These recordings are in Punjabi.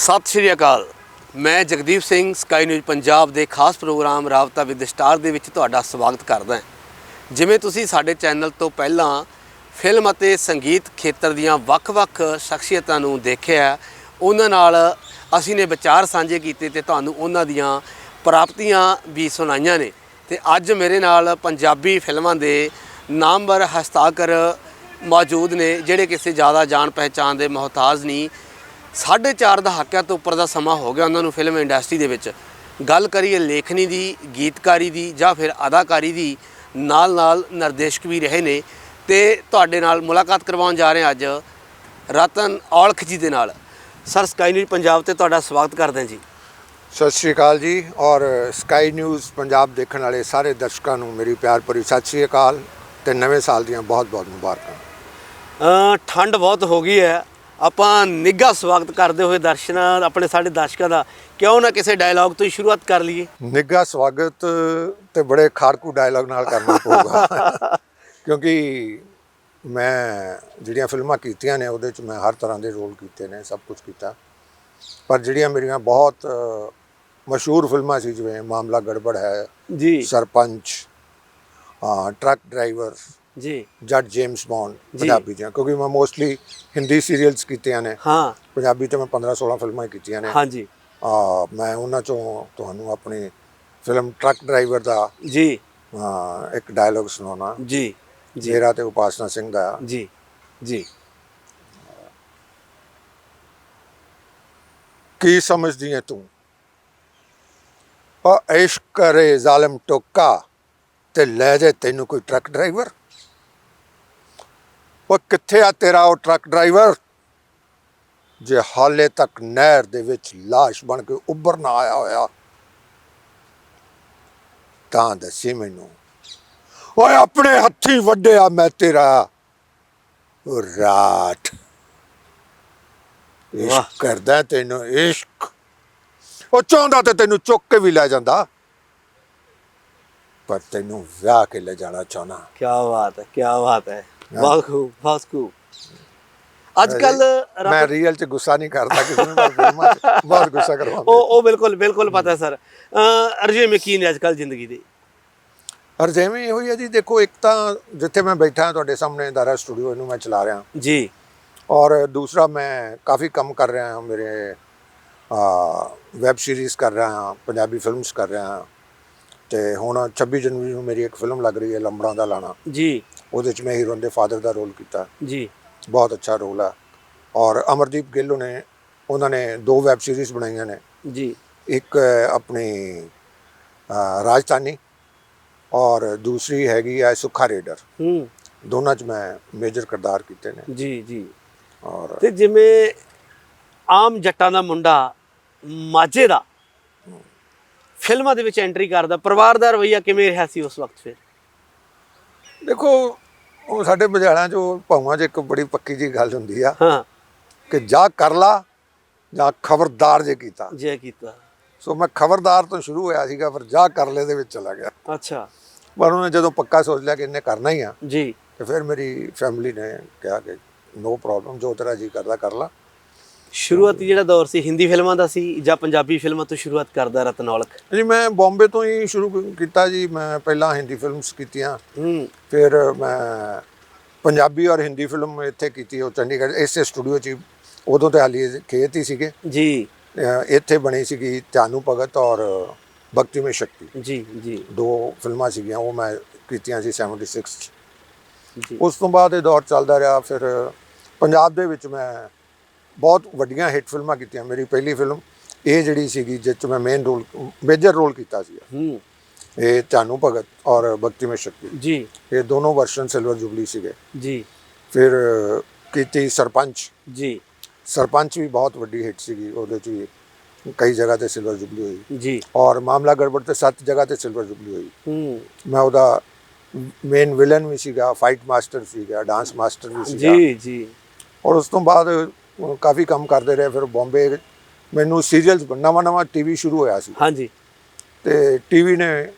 ਸਤਿ ਸ਼੍ਰੀ ਅਕਾਲ। ਮੈਂ ਜਗਦੀਪ ਸਿੰਘ ਸਕਾਈ ਨਿਊਜ਼ ਪੰਜਾਬ ਦੇ ਖਾਸ ਪ੍ਰੋਗਰਾਮ ਰਾਬਤਾ ਵਿਦ ਸਟਾਰ ਦੇ ਵਿੱਚ ਤੁਹਾਡਾ ਸਵਾਗਤ ਕਰਦਾ ਹਾਂ। ਜਿਵੇਂ ਤੁਸੀਂ ਸਾਡੇ ਚੈਨਲ ਤੋਂ ਪਹਿਲਾਂ ਫਿਲਮ ਅਤੇ ਸੰਗੀਤ ਖੇਤਰ ਦੀਆਂ ਵੱਖ-ਵੱਖ ਸ਼ਖਸੀਅਤਾਂ ਨੂੰ ਦੇਖਿਆ ਉਹਨਾਂ ਨਾਲ ਅਸੀਂ ਨੇ ਵਿਚਾਰ ਸਾਂਝੇ ਕੀਤੇ ਤੇ ਤੁਹਾਨੂੰ ਉਹਨਾਂ ਦੀਆਂ ਪ੍ਰਾਪਤੀਆਂ ਵੀ ਸੁਣਾਈਆਂ ਨੇ। ਤੇ ਅੱਜ ਮੇਰੇ ਨਾਲ ਪੰਜਾਬੀ ਫਿਲਮਾਂ ਦੇ ਨਾਮਵਰ ਹਸਤਾਕਰ ਮੌਜੂਦ ਨੇ, ਜਿਹੜੇ ਕਿਸੇ ਜ਼ਿਆਦਾ ਜਾਣ ਪਹਿਚਾਣ ਦੇ ਮੁਹਤਾਜ ਨਹੀਂ ਸਾਢੇ ਚਾਰ ਦਹਾਕਿਆਂ ਤੋਂ ਉੱਪਰ ਦਾ ਸਮਾਂ ਹੋ ਗਿਆ ਉਹਨਾਂ ਨੂੰ ਫਿਲਮ ਇੰਡਸਟਰੀ ਦੇ ਵਿੱਚ। ਗੱਲ ਕਰੀਏ ਲੇਖਣੀ ਦੀ ਗੀਤਕਾਰੀ ਦੀ ਜਾਂ ਫਿਰ ਅਦਾਕਾਰੀ ਦੀ ਨਾਲ ਨਾਲ ਨਿਰਦੇਸ਼ਕ ਵੀ ਰਹੇ ਨੇ। ਤੇ ਤੁਹਾਡੇ ਨਾਲ ਮੁਲਾਕਾਤ ਕਰਵਾਉਣ ਜਾ ਰਹੇ ਹਾਂ ਅੱਜ ਰਤਨ ਔਲਖ ਜੀ ਦੇ ਨਾਲ। ਸਰ ਸਕਾਈ ਨਿਊਜ਼ ਪੰਜਾਬ ਤੇ ਤੁਹਾਡਾ ਸਵਾਗਤ ਕਰਦੇ ਹਾਂ ਜੀ। ਸਤਿ ਸ਼੍ਰੀ ਅਕਾਲ ਜੀ ਔਰ ਸਕਾਈ ਨਿਊਜ਼ ਪੰਜਾਬ ਦੇਖਣ ਵਾਲੇ ਸਾਰੇ ਦਰਸ਼ਕਾਂ ਨੂੰ ਮੇਰੀ ਪਿਆਰ ਭਰੀ ਸਤਿ ਸ਼੍ਰੀ ਅਕਾਲ ਤੇ ਨਵੇਂ ਸਾਲ ਦੀਆਂ ਬਹੁਤ-ਬਹੁਤ ਮੁਬਾਰਕਾਂ। ਠੰਡ ਬਹੁਤ ਹੋ ਗਈ ਹੈ। ਆਪਾਂ ਨਿੱਘਾ ਸਵਾਗਤ ਕਰਦੇ ਹੋਏ ਦਰਸ਼ਨਾਂ ਆਪਣੇ ਸਾਡੇ ਦਰਸ਼ਕਾਂ ਦਾ ਕਿਉਂ ਨਾ ਕਿਸੇ ਡਾਇਲੌਗ ਤੋਂ ਹੀ ਸ਼ੁਰੂਆਤ ਕਰ ਲਈਏ? ਨਿੱਘਾ ਸਵਾਗਤ ਤੇ ਬੜੇ ਖਾਰਕੂ ਡਾਇਲੌਗ ਨਾਲ ਕਰਨਾ ਪਊਗਾ। ਕਿਉਂਕਿ ਮੈਂ ਜਿਹੜੀਆਂ ਫਿਲਮਾਂ ਕੀਤੀਆਂ ਨੇ ਉਹਦੇ ਚ ਮੈਂ ਹਰ ਤਰ੍ਹਾਂ ਦੇ ਰੋਲ ਕੀਤੇ ਨੇ ਸਭ ਕੁਝ ਕੀਤਾ। ਪਰ ਜਿਹੜੀਆਂ ਮੇਰੀਆਂ ਬਹੁਤ ਮਸ਼ਹੂਰ ਫਿਲਮਾਂ ਸੀ ਜਿਵੇਂ ਮਾਮਲਾ ਗੜਬੜ ਹੈ ਜੀ। ਸਰਪੰਚ ਹਾਂ ਟਰੱਕ ਡਰਾਈਵਰ ਜੀ। ਜੱਟ ਜੇਮਸ ਬੌਂਡ। ਪੰਜਾਬੀ ਦੀਆਂ ਕਿਉਂਕਿ ਮੈਂ ਮੋਸਟਲੀ ਹਿੰਦੀ ਸੀਰੀਅਲਸ ਕੀਤੀਆਂ ਨੇ। ਹਾਂ। ਪੰਜਾਬੀ ਤੇ ਮੈਂ 15 16 ਫਿਲਮਾਂ ਕੀਤੀਆਂ ਨੇ। ਹਾਂਜੀ। ਆ ਮੈਂ ਉਹਨਾਂ ਚੋਂ ਤੁਹਾਨੂੰ ਆਪਣੀ ਫਿਲਮ ਟਰੱਕ ਡਰਾਈਵਰ ਦਾ ਜੀ। ਇੱਕ ਡਾਇਲੌਗ ਸੁਣਾਉਣਾ। ਜੀ ਜੀ। ਮੇਰਾ ਤੇ ਉਪਾਸਨਾ ਸਿੰਘ ਦਾ। ਜੀ ਜੀ। ਕੀ ਸਮਝਦੀ ਹੈ ਤੂੰ? ਆ ਇਸ਼ਕ ਕਰੇ ਜ਼ਾਲਮ ਟੋਕਾ ਤੇ ਲੈ ਜਾ ਤੈਨੂੰ ਕੋਈ ਟਰੱਕ ਡਰਾਈਵਰ ਉਹ ਕਿੱਥੇ ਆ ਤੇਰਾ ਉਹ ਟਰੱਕ ਡਰਾਈਵਰ? ਜੇ ਹਾਲੇ ਤੱਕ ਨਹਿਰ ਦੇ ਵਿੱਚ লাশ ਬਣ ਕੇ ਉੱਭਰ ਨਾ ਆਇਆ ਹੋਇਆ ਤਾਂ ਦੱਸੀ ਮੈਨੂੰ ਓਏ ਆਪਣੇ ਹੱਥੀ ਵੱਡਿਆ ਮੈਂ ਤੇਰਾ ਰਾਤ। ਇਸ਼ਕ ਕਰਦਾ ਤੈਨੂੰ ਇਸ਼ਕ। ਉਹ ਚਾਹੁੰਦਾ ਤੇ ਤੈਨੂੰ ਚੁੱਕ ਕੇ ਵੀ ਲੈ ਜਾਂਦਾ ਪਰ ਤੈਨੂੰ ਵਿਆਹ ਕੇ ਲੈ ਜਾਣਾ ਚਾਹਣਾ ਕੀ ਬਾਤ ਹੈ ਕੀ ਬਾਤ ਹੈ। ਬਹੁਤ ਖੂਬ ਅੱਜ ਕੱਲ ਮੈਂ ਰੀਅਲ ਚ ਗੁੱਸਾ ਨਹੀਂ ਕਰਦਾ ਕਿਸੇ ਨੂੰ ਪਰ ਫਿਲਮਾਂ ਚ ਬਹੁਤ ਗੁੱਸਾ ਕਰਵਾਉਂਦਾ। ਉਹ ਉਹ ਬਿਲਕੁਲ ਬਿਲਕੁਲ ਪਤਾ ਸਰ। ਅਰਜੇ ਮਕੀਨ ਅੱਜ ਕੱਲ ਜ਼ਿੰਦਗੀ ਦੇ? ਔਰ ਜਿਵੇਂ ਇਹੋ ਹੀ ਹੈ ਜੀ ਦੇਖੋ ਇੱਕ ਤਾਂ ਜਿੱਥੇ ਮੈਂ ਬੈਠਾ ਤੁਹਾਡੇ ਸਾਹਮਣੇ ਦਾਰਾ ਸਟੂਡੀਓ ਇਹਨੂੰ ਮੈਂ ਚਲਾ ਰਿਹਾ ਜੀ। ਔਰ ਦੂਸਰਾ ਮੈਂ ਕਾਫੀ ਕੰਮ ਕਰ ਰਿਹਾ ਹਾਂ ਮੇਰੇ ਵੈਬ ਸੀਰੀਜ਼ ਕਰ ਰਿਹਾ ਹਾਂ ਪੰਜਾਬੀ ਫਿਲਮਸ ਕਰ ਰਿਹਾ ਹਾਂ। ਤੇ ਹੁਣ 26 ਜਨਵਰੀ ਨੂੰ ਮੇਰੀ ਇੱਕ ਫਿਲਮ ਲੱਗ ਰਹੀ ਹੈ ਲੰਬੜਾਂ ਦਾ ਲਾਣਾ। ਜੀ। ਉਹਦੇ ਚ ਮੈਂ ਹੀਰੋਇਨ ਦੇ ਫਾਦਰ ਦਾ ਰੋਲ ਕੀਤਾ। ਜੀ। ਬਹੁਤ ਅੱਛਾ ਰੋਲ ਹੈ ਔਰ ਅਮਰਦੀਪ ਗਿੱਲ ਨੇ ਉਹਨਾਂ ਨੇ ਦੋ ਵੈਬ ਸੀਰੀਜ਼ ਬਣਾਈਆਂ ਨੇ। ਜੀ। ਇੱਕ ਆਪਣੀ ਰਾਜਧਾਨੀ ਔਰ ਦੂਸਰੀ ਹੈਗੀ ਹੈ ਸੁੱਖਾ ਰੇਡਰ। ਹੂੰ। ਦੋਨਾਂ 'ਚ ਮੈਂ ਮੇਜਰ ਕਿਰਦਾਰ ਕੀਤੇ ਨੇ। ਜੀ ਜੀ। ਔਰ ਤੇ ਜਿਵੇਂ ਆਮ ਜੱਟਾਂ ਦਾ ਮੁੰਡਾ ਮਾਝੇ ਦਾ ਫਿਲਮਾਂ ਦੇ ਵਿੱਚ ਐਂਟਰੀ ਕਰਦਾ ਪਰਿਵਾਰ ਦਾ ਰਵਈਆ ਕਿਵੇਂ ਰਿਹਾ ਸੀ ਉਸ ਵਕਤ ਫਿਰ? ਦੇਖੋ ਉਹ ਸਾਡੇ ਬਜਾਲਾਂ 'ਚ ਉਹ ਭਾਵਾਂ 'ਚ ਇੱਕ ਬੜੀ ਪੱਕੀ ਜੀ ਗੱਲ ਹੁੰਦੀ ਆ ਹਾਂ। ਕਿ ਜਾ ਕਰ ਲਾ ਜਾਂ ਖਬਰਦਾਰ ਜੇ ਕੀਤਾ। ਜੇ ਕੀਤਾ। ਸੋ ਮੈਂ ਖਬਰਦਾਰ ਤੋਂ ਸ਼ੁਰੂ ਹੋਇਆ ਸੀਗਾ ਪਰ ਜਾ ਕਰ ਲੈ ਦੇ ਵਿੱਚ ਚਲਾ ਗਿਆ। ਅੱਛਾ। ਪਰ ਉਹਨੇ ਜਦੋਂ ਪੱਕਾ ਸੋਚ ਲਿਆ ਕਿ ਇਹਨੇ ਕਰਨਾ ਹੀ ਆ ਜੀ। ਤੇ ਫਿਰ ਮੇਰੀ ਫੈਮਿਲੀ ਨੇ ਕਿਹਾ ਕਿ ਨੋ ਪ੍ਰੋਬਲਮ ਜੋ ਤੇਰਾ ਜੀ ਕਰਦਾ ਕਰ ਲਾ। ਸ਼ੁਰੂਆਤੀ ਜਿਹੜਾ ਦੌਰ ਸੀ ਹਿੰਦੀ ਫਿਲਮਾਂ ਦਾ ਸੀ ਜਾਂ ਪੰਜਾਬੀ ਫਿਲਮਾਂ ਤੋਂ ਸ਼ੁਰੂਆਤ ਕਰਦਾ ਰਤਨ ਔਲਖ ਜੀ ਮੈਂ ਬੰਬੇ ਤੋਂ ਹੀ ਸ਼ੁਰੂ ਕੀਤਾ ਜੀ। ਮੈਂ ਪਹਿਲਾਂ ਹਿੰਦੀ ਫਿਲਮਸ ਕੀਤੀਆਂ। ਹੂੰ। ਫਿਰ ਮੈਂ ਪੰਜਾਬੀ ਔਰ ਹਿੰਦੀ ਫਿਲਮ ਇੱਥੇ ਕੀਤੀ ਉਹ ਚੰਡੀਗੜ੍ਹ ਇਸੇ ਸਟੂਡੀਓ 'ਚ। ਉਦੋਂ ਤੇ ਹਾਲੀ ਖੇਤ ਹੀ ਸੀਗੇ। ਜੀ। ਇੱਥੇ ਬਣੀ ਸੀਗੀ ਚਾਨੂ ਭਗਤ ਔਰ ਭਗਤੀ ਮੇ ਸ਼ਕਤੀ। ਜੀ ਜੀ। ਦੋ ਫਿਲਮਾਂ ਸੀਗੀਆਂ ਉਹ ਮੈਂ ਕੀਤੀਆਂ ਸੀ 76 'ਚ। ਜੀ। ਉਸ ਤੋਂ ਬਾਅਦ ਇਹ ਦੌਰ ਚੱਲਦਾ ਰਿਹਾ। ਫਿਰ ਪੰਜਾਬ ਦੇ ਵਿੱਚ ਮੈਂ ਬਹੁਤ ਵੱਡੀਆਂ ਹਿੱਟ ਫਿਲਮਾਂ ਕੀਤੀਆਂ। ਮੇਰੀ ਪਹਿਲੀ ਫਿਲਮ ਇਹ ਜਿਹੜੀ ਸੀਗੀ ਜਿਸ 'ਚ ਮੈਂ ਮੇਨ ਰੋਲ ਮੇਜਰ ਰੋਲ ਕੀਤਾ ਸੀ ਹੂੰ। ਇਹ ਚਾਨੂ ਭਗਤ ਔਰ ਭਗਤੀ ਮੇ ਸ਼ਕਤੀ। ਜੀ। ਇਹ ਦੋਨੋਂ ਵਰਸ਼ਨ ਸਿਲਵਰ ਜੁਬਲੀ ਸੀਗੇ। ਜੀ। ਫਿਰ ਕੀਤੀ ਸਰਪੰਚ। ਜੀ। ਸਰਪੰਚ ਵੀ ਬਹੁਤ ਵੱਡੀ ਹਿੱਟ ਸੀਗੀ। ਉਹਦੇ 'ਚ ਵੀ ਕਈ ਜਗ੍ਹਾ ਤੇ ਸਿਲਵਰ ਜੁਬਲੀ ਹੋਈ। ਜੀ। ਔਰ ਮਾਮਲਾ ਗੜਬੜ ਤੇ ਸੱਤ ਜਗ੍ਹਾ ਤੇ ਸਿਲਵਰ ਜੁਬਲੀ ਹੋਈ। ਹੂੰ। ਮੈਂ ਉਹਦਾ ਮੇਨ ਵਿਲਨ ਵੀ ਸੀਗਾ ਫਾਈਟ ਮਾਸਟਰ ਸੀਗਾ ਡਾਂਸ ਮਾਸਟਰ ਵੀ ਸੀਗਾ। ਜੀ ਜੀ। ਔਰ ਉਸ ਤੋਂ ਬਾਅਦ ਕਾਫੀ ਕੰਮ ਕਰਦੇ ਰਹੇ ਫਿਰ ਬੰਬੇ ਮੈਨੂੰ ਸੀਰੀਅਲਸ ਨਵਾਂ ਨਵਾਂ ਟੀਵੀ ਸ਼ੁਰੂ ਹੋਇਆ ਸੀ। ਹਾਂਜੀ। ਤੇ ਟੀਵੀ ਨੇ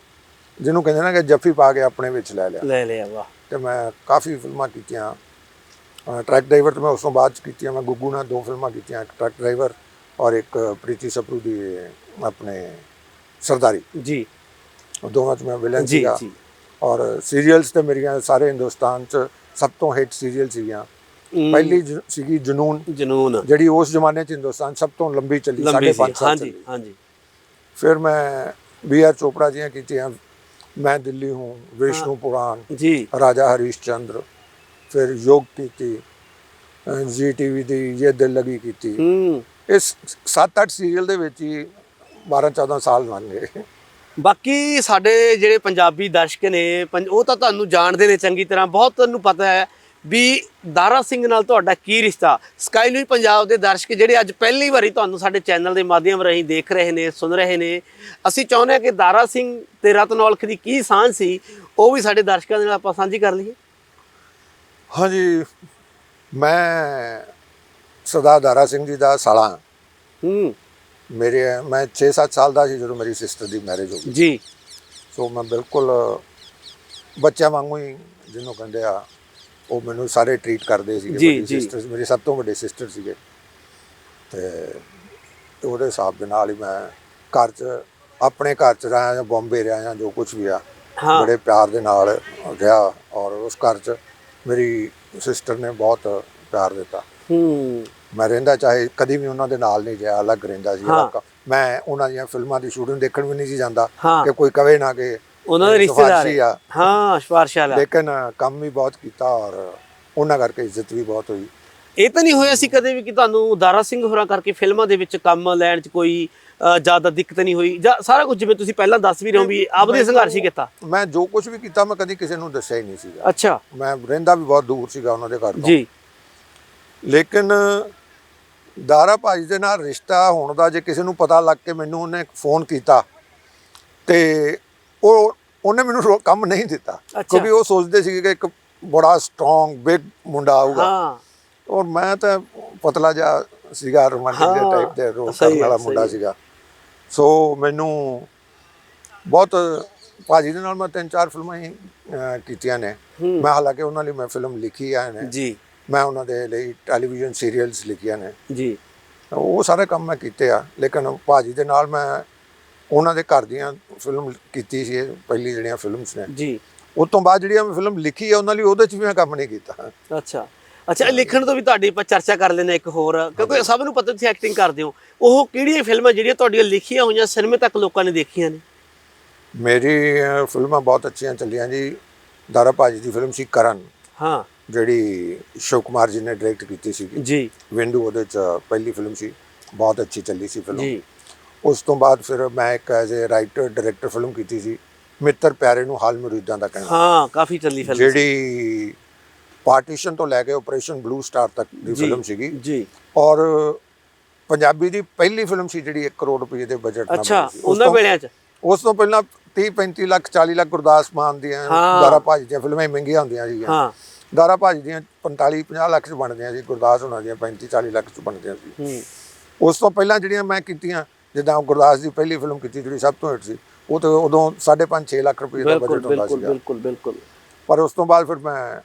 ਜਿਹਨੂੰ ਕਹਿੰਦੇ ਨਾ ਕਿ ਜੱਫੀ ਪਾ ਕੇ ਆਪਣੇ ਵਿੱਚ ਲੈ ਲਿਆ। ਲੈ ਲਿਆ ਵਾਹ। ਤੇ ਮੈਂ ਕਾਫੀ ਫਿਲਮਾਂ ਕੀਤੀਆਂ। ਟਰੱਕ ਡਰਾਈਵਰ ਤੇ ਮੈਂ ਉਸ ਤੋਂ ਬਾਅਦ ਕੀਤੀਆਂ। ਮੈਂ ਗੁੱਗੂ ਨਾਲ ਦੋ ਫਿਲਮਾਂ ਕੀਤੀਆਂ ਇੱਕ ਟਰੱਕ ਡਰਾਈਵਰ ਔਰ ਇੱਕ ਪ੍ਰੀਤੀ ਸਪਰੂ ਦੀ ਆਪਣੇ ਸਰਦਾਰੀ। ਜੀ। ਉਹ ਦੋਵਾਂ ਚ ਮੈਂ ਵਿਲਨ ਸੀਗਾ। ਜੀ। ਔਰ ਸੀਰੀਅਲਸ ਤੇ ਮੇਰੀਆਂ ਸਾਰੇ ਹਿੰਦੁਸਤਾਨ ਚ ਸਭ ਤੋਂ ਹਿੱਟ ਸੀਰੀਅਲ ਸੀਗੀਆਂ। ਪਹਿਲੀ ਜ- ਸੀਗੀ ਜਨੂਨ ਜਨੂਨ। ਜਿਹੜੀ ਉਸ ਜ਼ਮਾਨੇ ਚ ਹਿੰਦੁਸਤਾਨ ਸਭ ਤੋਂ ਲੰਬੀ ਚੱਲੀ ਲੰਬੀ ਸਾਢੇ ਸੀ। ਪੰਜ ਸਾਲ ਹਾਂਜੀ ਚੱਲੀ। ਹਾਂਜੀ। ਫਿਰ ਮੈਂ ਬੀ ਆਰ ਚੋਪੜਾ ਦੀਆਂ ਕੀਤੀਆਂ ਮੈਂ ਦਿੱਲੀ ਹੂੰ ਵਿਸ਼ਨੂੰ ਪੁਰਾਣ ਜੀ। ਰਾਜਾ ਹਰੀਸ਼ ਚੰਦਰ ਫਿਰ ਯੋਗ ਕੀਤੀ ਜੀ ਟੀਵੀ ਦੀ ਇਹ ਦਿਲ ਲਗੀ ਕੀਤੀ। ਹੂੰ। ਇਸ 7-8 ਸੀਰੀਅਲ ਦੇ ਵਿੱਚ ਹੀ 12-14 ਸਾਲ ਲੰਘ ਗਏ। ਬਾਕੀ ਸਾਡੇ ਜਿਹੜੇ ਪੰਜਾਬੀ ਦਰਸ਼ਕ ਨੇ ਪੰ- ਉਹ ਤਾਂ ਤੁਹਾਨੂੰ ਜਾਣਦੇ ਨੇ ਚੰਗੀ ਤਰ੍ਹਾਂ ਬਹੁਤ ਤੁਹਾਨੂੰ ਪਤਾ ਹੈ ਵੀ ਦਾਰਾ ਸਿੰਘ ਨਾਲ ਤੁਹਾਡਾ ਕੀ ਰਿਸ਼ਤਾ? ਸਕਾਈ ਨਿਊਜ਼ ਪੰਜਾਬ ਦੇ ਦਰਸ਼ਕ ਜਿਹੜੇ ਅੱਜ ਪਹਿਲੀ ਵਾਰੀ ਤੁਹਾਨੂੰ ਸਾਡੇ ਚੈਨਲ ਦੇ ਮਾਧਿਅਮ ਰਾਹੀਂ ਦੇਖ ਰਹੇ ਨੇ ਸੁਣ ਰਹੇ ਨੇ ਅਸੀਂ ਚਾਹੁੰਦੇ ਹਾਂ ਕਿ ਦਾਰਾ ਸਿੰਘ ਤੇ ਰਤਨ ਔਲਖ ਦੀ ਕੀ ਸਾਂਝ ਸੀ ਉਹ ਵੀ ਸਾਡੇ ਦਰਸ਼ਕਾਂ ਦੇ ਨਾਲ ਆਪਾਂ ਸਾਂਝੀ ਕਰ ਲਈਏ। ਹਾਂਜੀ ਮੈਂ ਸਰਦਾਰ ਦਾਰਾ ਸਿੰਘ ਜੀ ਦਾ ਸਾਲਾ ਹਾਂ। ਹੂੰ। ਮੇਰੇ ਮੈਂ 6-7 ਸਾਲ ਦਾ ਸੀ ਜਦੋਂ ਮੇਰੀ ਸਿਸਟਰ ਦੀ ਮੈਰਿਜ ਹੋ ਗਈ। ਜੀ। ਸੋ ਮੈਂ ਬਿਲਕੁਲ ਬੱਚਿਆਂ ਵਾਂਗੂ ਹੀ ਜਿਹਨੂੰ ਕਹਿੰਦੇ ਆ ਉਹ ਮੈਨੂੰ ਸਾਰੇ ਟਰੀਟ ਕਰਦੇ ਸੀਗੇ ਜੀ, ਜੀ। ਸਿਸਟਰ ਮੇਰੀ ਸਭ ਤੋਂ ਵੱਡੇ ਸਿਸਟਰ ਸੀਗੇ। ਤੇ ਉਹਦੇ ਹਿਸਾਬ ਦੇ ਨਾਲ ਹੀ ਮੈਂ ਘਰ 'ਚ ਆਪਣੇ ਘਰ 'ਚ ਰਹਾ ਜਾਂ ਬੰਬੇ ਰਿਹਾ ਜਾਂ ਜੋ ਕੁਝ ਵੀ ਆ ਹਾਂ। ਬੜੇ ਪਿਆਰ ਦੇ ਨਾਲ ਰਿਹਾ ਔਰ ਉਸ ਘਰ 'ਚ ਮੇਰੀ ਸਿਸਟਰ ਨੇ ਬਹੁਤ ਪਿਆਰ ਦਿੱਤਾ। ਹੂੰ। ਮੈਂ ਰਹਿੰਦਾ ਚਾਹੇ ਕਦੀ ਵੀ ਉਹਨਾਂ ਦੇ ਨਾਲ ਨਹੀਂ ਗਿਆ ਅਲੱਗ ਰਹਿੰਦਾ ਸੀ। ਹਾਂ। ਮੈਂ ਉਹਨਾਂ ਦੀਆਂ ਫਿਲਮਾਂ ਦੀ ਸ਼ੂਟਿੰਗ ਦੇਖਣ ਵੀ ਨਹੀਂ ਸੀ ਜਾਂਦਾ ਹਾਂ। ਕਿ ਕੋਈ ਕਵੇ ਨਾ ਕਿ ਉਹਨਾਂ ਦੇ ਰਿਸ਼ਤੇਦਾਰ ਸਿਫਾਰਸ਼ੀ ਹੈ। ਆ। ਹਾਂ ਸਿਫਾਰਿਸ਼ ਵਾਲਾ। ਲੇਕਿਨ ਕੰਮ ਵੀ ਬਹੁਤ ਕੀਤਾ ਔਰ ਉਹਨਾਂ ਕਰਕੇ ਇੱਜ਼ਤ ਵੀ ਬਹੁਤ ਹੋਈ। ਇਹ ਤਾਂ ਨਹੀਂ ਹੋਇਆ ਸੀ ਕਦੇ ਵੀ ਕਿ ਤੁਹਾਨੂੰ ਦਾਰਾ ਸਿੰਘ ਹੋਰਾਂ ਕਰਕੇ ਫਿਲਮਾਂ ਦੇ ਵਿੱਚ ਕੰਮ ਲੈਣ 'ਚ ਕੋਈ ਅ, ਜ਼ਿਆਦਾ ਦਿੱਕਤ ਨਹੀਂ ਹੋਈ? ਜਾਂ ਸਾਰਾ ਕੁਝ ਜਿਵੇਂ ਤੁਸੀਂ ਪਹਿਲਾਂ ਦੱਸ ਵੀ ਰਹੇ ਹੋ ਵੀ ਆਪਦੇ ਸੰਘਰਸ਼ ਹੀ ਕੀਤਾ। ਮੈਂ ਜੋ ਕੁਝ ਵੀ ਕੀਤਾ ਮੈਂ ਕਦੀ ਕਿਸੇ ਨੂੰ ਦੱਸਿਆ ਹੀ ਨਹੀਂ ਸੀਗਾ। ਅੱਛਾ। ਮੈਂ ਰਹਿੰਦਾ ਵੀ ਬਹੁਤ ਦੂਰ ਸੀਗਾ ਉਹਨਾਂ ਦੇ ਘਰ ਤੋਂ। ਜੀ। ਲੇਕਿਨ ਦਾਰਾ ਭਾਜੀ ਦੇ ਨਾਲ ਰਿਸ਼ਤਾ ਹੋਣ ਦਾ ਜੇ ਕਿਸੇ ਨੂੰ ਪਤਾ ਲੱਗ ਕੇ ਮੈਨੂੰ ਉਹਨੇ ਫੋਨ ਕੀਤਾ ਤੇ ਉਹ ਉਹਨੇ ਮੈਨੂੰ ਰੋ- ਕੰਮ ਨਹੀਂ ਦਿੱਤਾ। ਅੱਛਾ। ਕਿਉਂਕਿ ਉਹ ਸੋਚਦੇ ਸੀ ਕਿ ਇੱਕ ਬੜਾ ਸਟਰੋਂਗ ਬਿਗ ਮੁੰਡਾ ਆਊਗਾ। ਹਾਂ। ਔਰ ਮੈਂ ਤਾਂ ਪਤਲਾ ਜਿਹਾ ਸੀਗਾ ਰੋਮਾਂਟਿਕ ਹਾਂ, ਟਾਈਪ ਦੇ ਰੋਲ ਸਹੀ ਕਰਨ ਹੈ, ਵਾਲਾ ਸਹੀ ਮੁੰਡਾ ਹੈ। ਸੀਗਾ। ਸੋ ਮੈਨੂੰ ਬਹੁਤ ਭਾਜੀ ਦੇ ਨਾਲ ਮੈਂ ਤਿੰਨ ਚਾਰ ਫਿਲਮਾਂ ਹੀ ਅਹ, ਕੀਤੀਆਂ ਨੇ। ਹੂੰ। ਮੈਂ ਹਾਲਾਂਕਿ ਉਹਨਾਂ ਲਈ ਮੈਂ ਫਿਲਮ ਲਿਖੀ ਆ ਨੇ। ਜੀ। ਮੈਂ ਉਹਨਾਂ ਦੇ ਲਈ ਟੈਲੀਵਿਜ਼ਨ ਸੀਰੀਅਲਸ ਲਿਖੀਆਂ ਨੇ। ਜੀ। ਉਹ ਸਾਰੇ ਕੰਮ ਮੈਂ ਕੀਤੇ ਆ। ਲੇਕਿਨ ਭਾਜੀ ਦੇ ਨਾਲ ਮੈਂ ਉਹਨਾਂ ਦੇ ਘਰ ਦੀਆਂ ਫਿਲਮ ਕੀਤੀ ਸੀ ਇਹ ਪਹਿਲੀ ਜਿਹੜੀਆਂ ਫਿਲਮਸ ਨੇ। ਜੀ। ਉਸ ਤੋਂ ਬਾਅਦ ਜਿਹੜੀਆਂ ਮੈਂ ਫਿਲਮ ਲਿਖੀ ਆ ਉਹਨਾਂ ਲਈ ਉਹਦੇ 'ਚ ਵੀ ਮੈਂ ਕੰਮ ਨਹੀਂ ਕੀਤਾ। ਅੱਛਾ। ਅੱਛਾ ਲਿਖਣ ਤੋਂ ਵੀ ਤੁਹਾਡੀ ਆਪਾਂ ਚਰਚਾ ਕਰ ਲੈਂਦੇ ਹਾਂ ਇੱਕ ਹੋਰ ਕਿਉਂਕਿ ਸਭ ਨੂੰ ਪਤਾ ਤੁਸੀਂ ਐਕਟਿੰਗ ਕਰਦੇ ਹੋ। ਉਹ ਕਿਹੜੀਆਂ ਫਿਲਮਾਂ ਜਿਹੜੀਆਂ ਤੁਹਾਡੀਆਂ ਲਿਖੀਆਂ ਹੋਈਆਂ ਸਿਨੇਮੇ ਤੱਕ ਲੋਕਾਂ ਨੇ ਦੇਖੀਆਂ ਨੇ? ਮੇਰੀ ਫਿਲਮਾਂ ਬਹੁਤ ਅੱਛੀਆਂ ਚੱਲੀਆਂ ਜੀ। ਦਾਰਾ ਭਾਜੀ ਦੀ ਫਿਲਮ ਸੀ ਕਰਨ। ਹਾਂ। ਜਿਹੜੀ ਸ਼ਿਵ ਕੁਮਾਰ ਜੀ ਨੇ ਡਾਇਰੈਕਟ ਕੀਤੀ ਸੀ ਜੀ। ਵਿੰਡੂ ਉਹਦੇ 'ਚ ਪਹਿਲੀ ਫਿਲਮ ਸੀ। ਬਹੁਤ ਅੱਛੀ ਚੱਲੀ ਸੀ ਫਿਲਮ। ਜੀ। ਉਸ ਤੋਂ ਬਾਅਦ ਫਿਰ ਮੈਂ ਇੱਕ as a writer director film ਕੀਤੀ ਸੀ ਮਿੱਤਰ ਪਿਆਰੇ ਨੂੰ ਹਾਲ ਮੁਰੀਦਾਂ ਦਾ ਕਹਿਣਾ। ਹਾਂ ਕਾਫੀ ਚੱਲੀ ਫਿਲਮ ਜਿਹੜੀ ਪਾਰਟੀਸ਼ਨ ਤੋਂ ਲੈ ਕੇ ਆਪਰੇਸ਼ਨ ਬਲੂ ਸਟਾਰ ਤੱਕ ਦੀ ਫਿਲਮ ਸੀਗੀ। ਜੀ। ਔਰ ਪੰਜਾਬੀ ਦੀ ਪਹਿਲੀ ਫਿਲਮ ਸੀ ਜਿਹੜੀ 1 ਕਰੋੜ ਰੁਪਏ ਦੇ ਬਜਟ ਨਾਲ ਅੱਛਾ ਸੀ। ਉਹਨਾਂ ਵੇਲਿਆਂ 'ਚ? ਉਸ ਤੋਂ ਪਹਿਲਾਂ 30 35 ਲੱਖ 40 ਲੱਖ ਗੁਰਦਾਸ ਮਾਨ ਦੀਆਂ। ਦਾਰਾ ਭਾਜੀ ਦੀਆਂ ਫਿਲਮਾਂ ਹੀ ਮਹਿੰਗੀਆਂ ਹੁੰਦੀਆਂ ਸੀਗੀਆਂ। ਹਾਂ। ਦਾਰਾ ਭਾਜੀ ਦੀਆਂ 45 50 ਲੱਖ ਚ ਬਣਦੀਆਂ ਸੀ ਗੁਰਦਾਸ ਹੋਣਾ ਦੀਆਂ 35 40 ਲੱਖ ਚ ਬਣਦੀਆਂ ਸੀ। ਹੂੰ। ਉਸ ਤੋਂ ਪਹਿਲਾਂ ਜਿਹੜੀਆਂ ਮੈਂ ਕੀਤੀਆਂ ਜਿੱਦਾਂ ਗੁਰਦਾਸ ਦੀ ਪਹਿਲੀ ਫਿਲਮ ਕੀਤੀ ਜਿਹੜੀ ਸਭ ਤੋਂ ਹਿੱਟ ਸੀ ਉਹ ਤਾਂ ਉਦੋਂ 5.5 6 ਲੱਖ ਰੁਪਏ ਦਾ ਬਜਟ ਹੁੰਦਾ ਬਿਲਕੁਲ ਸੀਗਾ। ਬਿਲਕੁਲ ਬਿਲਕੁਲ। ਪਰ ਉਸ ਤੋਂ ਬਾਅਦ ਫਿਰ ਮੈਂ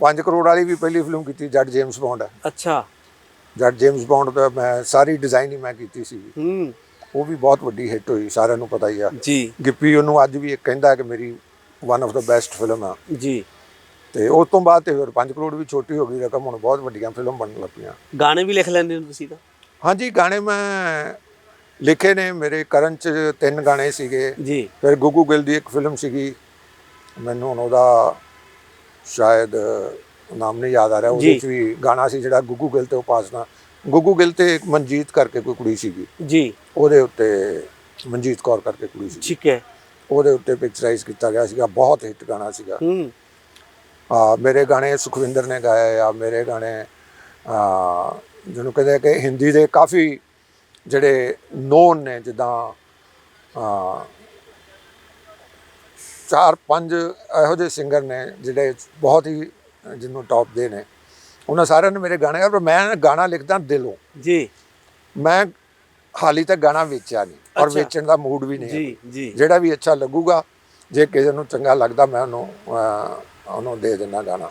5 ਕਰੋੜ ਵਾਲੀ ਵੀ ਪਹਿਲੀ ਫਿਲਮ ਕੀਤੀ ਜੱਟ ਜੇਮਸ ਬੌਂਡ। ਹੈ ਅੱਛਾ। ਜੱਟ ਜੇਮਸ ਬੌਂਡ ਦਾ ਮੈਂ ਸਾਰੀ ਡਿਜ਼ਾਈਨ ਹੀ ਮੈਂ ਕੀਤੀ ਸੀ ਹੂੰ। ਉਹ ਵੀ ਬਹੁਤ ਵੱਡੀ ਹਿੱਟ ਹੋਈ ਸਾਰਿਆਂ ਨੂੰ ਪਤਾ ਹੀ ਆ। ਜੀ। ਗਿੱਪੀ ਉਹਨੂੰ ਅੱਜ ਵੀ ਕਹਿੰਦਾ ਕਿ ਮੇਰੀ one of the best film ਆ। ਜੀ। ਤੇ ਉਸ ਤੋਂ ਬਾਅਦ ਤੇ ਫਿਰ 5 ਕਰੋੜ ਵੀ ਛੋਟੀ ਹੋ ਗਈ ਰਕਮ ਹੁਣ ਬਹੁਤ ਵੱਡੀਆਂ ਫਿਲਮ ਬਣਨ ਲੱਗ ਪਈਆਂ ਗਾਣੇ ਵੀ ਲਿਖ ਲੈਂਦੇ ਹੋ ਤੁਸੀਂ ਤਾਂ? ਹਾਂਜੀ ਗਾਣੇ ਮੈਂ ਲਿਖੇ ਨੇ ਮੇਰੇ ਕਰਨ ਚ ਤਿੰਨ ਗਾਣੇ ਸੀਗੇ। ਜੀ। ਫਿਰ ਗੁੱਗੂ ਗਿੱਲ ਦੀ ਇੱਕ ਫਿਲਮ ਸੀਗੀ। ਮੈਨੂੰ ਹੁਣ ਉਹਦਾ ਸ਼ਾਇਦ ਨਾਮ ਨਹੀਂ ਯਾਦ ਆ ਰਿਹਾ। ਉਹਦੇ। ਚ ਵੀ ਗਾਣਾ ਸੀ ਜਿਹੜਾ ਗੁੱਗੂ ਗਿੱਲ ਤੇ ਉਪਾਸਨਾ ਗੁੱਗੂ ਗਿੱਲ ਤੇ ਇੱਕ ਮਨਜੀਤ ਕਰਕੇ ਕੋਈ ਕੁੜੀ ਸੀਗੀ। ਜੀ। ਉਹਦੇ ਉੱਤੇ ਮਨਜੀਤ ਕੌਰ ਕਰਕੇ ਕੁੜੀ ਸੀ ਠੀਕ ਹੈ। ਉਹਦੇ ਉੱਤੇ ਪਿਕਚਰਾਈਜ਼ ਕੀਤਾ ਗਿਆ ਸੀਗਾ। ਬਹੁਤ ਹਿੱਟ ਗਾਣਾ ਸੀਗਾ। ਹੂੰ। ਆ ਮੇਰੇ ਗਾਣੇ ਸੁਖਵਿੰਦਰ ਨੇ ਗਾਏ ਆ। ਮੇਰੇ ਗਾਣੇ ਆ ਜਿਹਨੂੰ ਕਹਿੰਦੇ ਕਿ ਹਿੰਦੀ ਦੇ ਕਾਫੀ ਜਿਹੜੇ ਨੋਨ ਨੇ ਜਿੱਦਾਂ ਚਾਰ ਪੰਜ ਇਹੋ ਜਿਹੇ ਸਿੰਗਰ ਨੇ ਜਿਹੜੇ ਬਹੁਤ ਹੀ ਜਿਹਨੂੰ ਟੌਪ ਦੇ ਨੇ। ਉਹਨਾਂ ਸਾਰਿਆਂ ਨੇ ਮੇਰੇ ਗਾਣੇ ਔਰ ਮੈਂ ਗਾਣਾ ਲਿਖਦਾ ਦਿਲੋਂ। ਜੀ। ਮੈਂ ਹਾਲੀ ਤੱਕ ਗਾਣਾ ਵੇਚਿਆ ਨਹੀਂ ਔਰ। ਵੇਚਣ ਦਾ ਮੂਡ ਵੀ ਨਹੀਂ ਹੈ ਜੀ ਜੀ। ਜਿਹੜਾ ਵੀ ਅੱਛਾ ਲੱਗੂਗਾ ਜੇ ਕਿਸੇ ਨੂੰ ਚੰਗਾ ਲੱਗਦਾ ਮੈਂ ਉਹਨੂੰ ਉਹਨੂੰ ਦੇ ਦਿੰਦਾ ਗਾਣਾ।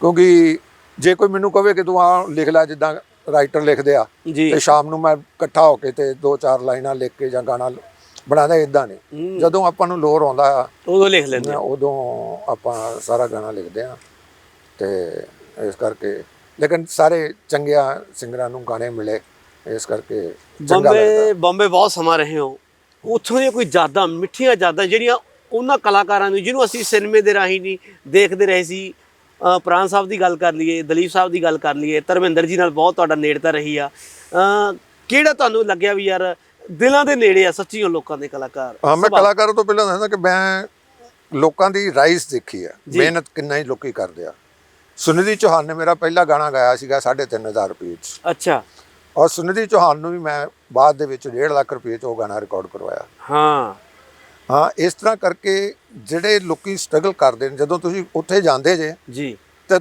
ਕਿਉਂਕਿ ਜੇ ਕੋਈ ਮੈਨੂੰ ਕਵੇ ਕਿ ਤੂੰ ਆ ਲਿਖ ਲੈ ਜਿੱਦਾਂ ਰਾਈਟਰ ਲਿਖਦੇ ਆ ਤੇ ਸ਼ਾਮ ਨੂੰ ਮੈਂ ਇਕੱਠਾ ਹੋ ਕੇ ਤੇ ਦੋ ਚਾਰ ਲਾਈਨਾਂ ਲਿਖ ਕੇ ਜਾਂ ਗਾਣਾ ਬਣਾਦਾ ਇਦਾਂ ਹੂੰ। ਜਦੋਂ ਆਪਾਂ ਨੂੰ ਲੋਰ ਆਉਂਦਾ ਆ ਉਦੋਂ ਲਿਖ ਲੈਂਦੇ ਨਾ, ਉਦੋਂ ਆਪਾਂ ਸਾਰਾ ਗਾਣਾ ਲਿਖਦੇ ਆ ਤੇ ਇਸ ਕਰਕੇ ਲੇਕਿਨ ਸਾਰੇ ਚੰਗਿਆ ਸਿੰਗਰਾਂ ਨੂੰ ਗਾਣੇ ਮਿਲੇ ਇਸ ਕਰਕੇ ਬੰਬੇ ਬੰਬੇ ਬਹੁਤ ਸਮਾਂ ਰਹੇ ਹੋ। ਉੱਥੋਂ ਦੀਆਂ ਕੋਈ ਯਾਦਾਂ ਮਿੱਠੀਆਂ ਯਾਦਾਂ ਜਿਹੜੀਆਂ ਉਹਨਾਂ ਕਲਾਕਾਰਾਂ ਨੂੰ ਜਿਹਨੂੰ ਅਸੀਂ ਸਿਨੇਮੇ ਦੇ ਰਾਹੀਂ ਨਹੀਂ ਦੇਖਦੇ ਰਹੇ ਸੀ ਅ, ਪ੍ਰਾਣ ਸਾਹਿਬ ਦੀ ਗੱਲ ਕਰ ਲਈਏ ਦਲੀਪ ਸਾਹਿਬ ਦੀ ਗੱਲ ਕਰ ਲਈਏ ਧਰਮਿੰਦਰ ਜੀ ਨਾਲ ਬਹੁਤ ਤੁਹਾਡਾ ਨੇੜਤਾ ਰਹੀ ਆ। ਕਿਹੜਾ ਤੁਹਾਨੂੰ ਲੱਗਿਆ ਵੀ ਯਾਰ ਦਿਲਾਂ ਦੇ ਨੇੜੇ ਆ ਸੱਚੀਓ ਲੋਕਾਂ ਦੇ ਕਲਾਕਾਰ? ਹਾਂ ਮੈਂ ਕਲਾਕਾਰਾਂ ਤੋਂ ਪਹਿਲਾਂ ਦੱਸਦਾ ਕਿ ਮੈਂ ਲੋਕਾਂ ਦੀ ਰਾਈਸ ਦੇਖੀ ਆ। ਮਿਹਨਤ ਕਿੰਨਾ ਹੀ ਲੋਕੀ ਕਰਦੇ ਆ। ਸੁਨਿਧੀ ਚੌਹਾਨ ਨੇ ਮੇਰਾ ਪਹਿਲਾ ਗਾਣਾ ਗਾਇਆ ਸੀਗਾ 3500 ਰੁਪਏ ਚ। ਅੱਛਾ। ਔਰ ਸੁਨਿਧੀ ਚੌਹਾਨ ਨੂੰ ਵੀ ਮੈਂ ਬਾਅਦ ਦੇ ਵਿੱਚ 1.5 ਲੱਖ ਰੁਪਏ ਚ ਉਹ ਗਾਣਾ ਰਿਕਾਰਡ ਕਰਵਾਇਆ। ਹਾਂ। ਹਾਂ ਇਸ ਤਰ੍ਹਾਂ ਕਰਕੇ ਜਿਹੜੇ ਲੋਕੀ ਸਟਰਗਲ ਕਰਦੇ ਨੇ ਜਦੋਂ ਤੁਸੀਂ ਉੱਥੇ ਜਾਂਦੇ ਜੇ ਜੀ। ਤੇ